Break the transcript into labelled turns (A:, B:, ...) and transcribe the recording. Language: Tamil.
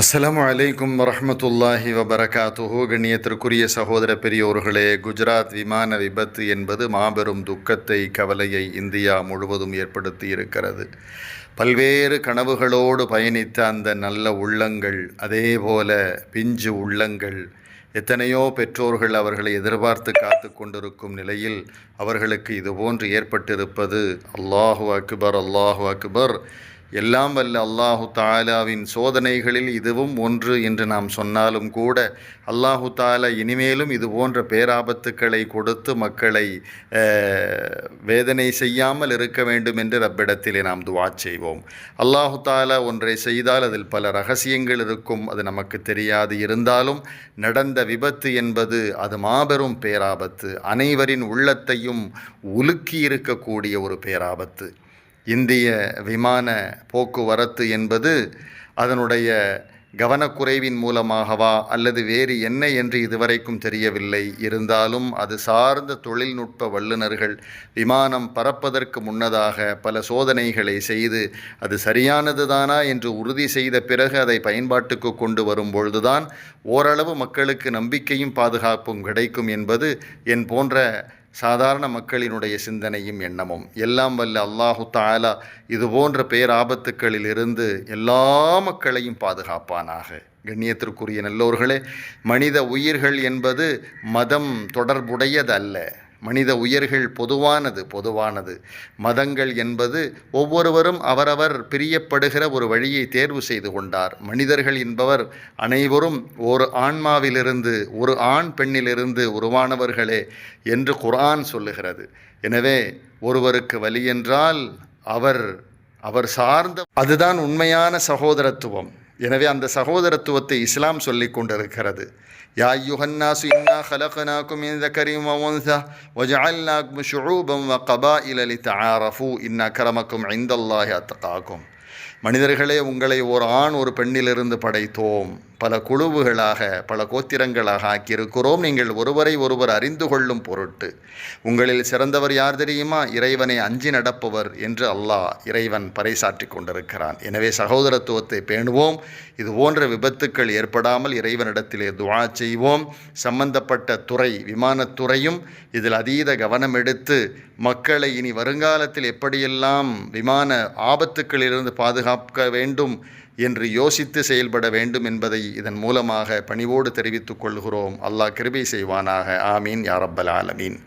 A: அஸ்லாம் அலைக்கும் வரமத்துல்லாஹி வபரகாத்துஹு. கண்ணியத்திற்குரிய சகோதர பெரியோர்களே குஜராத் விமான விபத்து என்பது மாபெரும் துக்கத்தை கவலையை இந்தியா முழுவதும் ஏற்படுத்தி இருக்கிறது. பல்வேறு கனவுகளோடு பயணித்த அந்த நல்ல உள்ளங்கள் அதே போல பிஞ்சு உள்ளங்கள் எத்தனையோ பெற்றோர்கள் அவர்களை எதிர்பார்த்து காத்து கொண்டிருக்கும் நிலையில் அவர்களுக்கு இதுபோன்று ஏற்பட்டிருப்பது அல்லாஹு அக்பர் அல்லாஹு அக்பர். எல்லாம் வல்ல அல்லாஹு தாலாவின் சோதனைகளில் இதுவும் ஒன்று என்று நாம் சொன்னாலும் கூட அல்லாஹு தாலா இனிமேலும் இது போன்ற பேராபத்துக்களை கொடுத்து மக்களை வேதனை செய்யாமல் இருக்க வேண்டும் என்று ரப்பிடத்திலே நாம் துவா செய்வோம். அல்லாஹு தாலா ஒன்றை செய்தால் அதில் பல ரகசியங்கள் இருக்கும். அது நமக்கு தெரியாது இருந்தாலும் நடந்த விபத்து என்பது அது மாபெரும் பேராபத்து. அனைவரின் உள்ளத்தையும் உலுக்கி இருக்கக்கூடிய ஒரு பேராபத்து. இந்திய விமான போக்குவரத்து என்பது அதனுடைய கவனக்குறைவின் மூலமாகவா அல்லது வேறு என்ன என்று இதுவரைக்கும் தெரியவில்லை. இருந்தாலும் அது சார்ந்த தொழில்நுட்ப வல்லுநர்கள் விமானம் பறப்பதற்கு முன்னதாக பல சோதனைகளை செய்து அது சரியானதுதானா என்று உறுதி செய்த பிறகு அதை பயன்பாட்டுக்கு கொண்டு வரும் பொழுதுதான் ஓரளவு மக்களுக்கு நம்பிக்கையும் பாதுகாப்பும் கிடைக்கும் என்பது என் போன்ற சாதாரண மக்களினுடைய சிந்தனையும் எண்ணமும். எல்லாம் வல்ல அல்லாஹு தாலா இது போன்ற பேராபத்துக்களில் இருந்து எல்லா மக்களையும் பாதுகாப்பானாக. கண்ணியத்திற்குரிய நல்லோர்களே மனித உயிர்கள் என்பது மதம் தொடர்புடையதல்ல. மனித உயர்கள் பொதுவானது பொதுவானது. மதங்கள் என்பது ஒவ்வொருவரும் அவரவர் பிரியப்படுகிற ஒரு வழியை தேர்வு செய்து கொண்டார். மனிதர்கள் என்பவர் அனைவரும் ஒரு ஆன்மாவிலிருந்து ஒரு ஆண் பெண்ணிலிருந்து உருவானவர்களே என்று குரான் சொல்லுகிறது. எனவே ஒருவருக்கு வலி என்றால் அவர் அவர் சார்ந்த அதுதான் உண்மையான சகோதரத்துவம். எனவே அந்த சகோதரத்துவத்தை இஸ்லாம் சொல்லி கொண்டிருக்கிறது. யா யுஹன்னாசு இன்னா ஹலகனாக்கும் இந்த கரீம் ஒன்சா ஒஜால்நாக்கும் ஷுரூபம் வ கபா இலலி தாரஃபு இன்னா கரமக்கும் ஐந்தல்லாஹ் அத்தகாக்கும். மனிதர்களே உங்களை ஒரு ஆண் ஒரு பெண்ணிலிருந்து படைத்தோம். பல குழுவுகளாக பல கோத்திரங்களாக ஆக்கியிருக்கிறோம். நீங்கள் ஒருவரை ஒருவர் அறிந்து கொள்ளும் பொருட்டு. உங்களில் சிறந்தவர் யார் தெரியுமா? இறைவனை அஞ்சி நடப்பவர் என்று அல்லாஹ் இறைவன் பறைசாற்றி கொண்டிருக்கிறான். எனவே சகோதரத்துவத்தை பேணுவோம். இது போன்ற விபத்துக்கள் ஏற்படாமல் இறைவனிடத்திலே துவா செய்வோம். சம்பந்தப்பட்ட துறை விமானத்துறையும் இதில் அதீத கவனம் எடுத்து மக்களை இனி வருங்காலத்தில் எப்படியெல்லாம் விமான ஆபத்துக்களிலிருந்து பாதுகாக்க வேண்டும் என்று யோசித்து செயல்பட வேண்டும் என்பதை இதன் மூலமாக பணிவோடு தெரிவித்துக் கொள்கிறோம். அல்லாஹ் கிருபை செய்வானாக. ஆமீன். யாரப்பல் ஆலமீன்.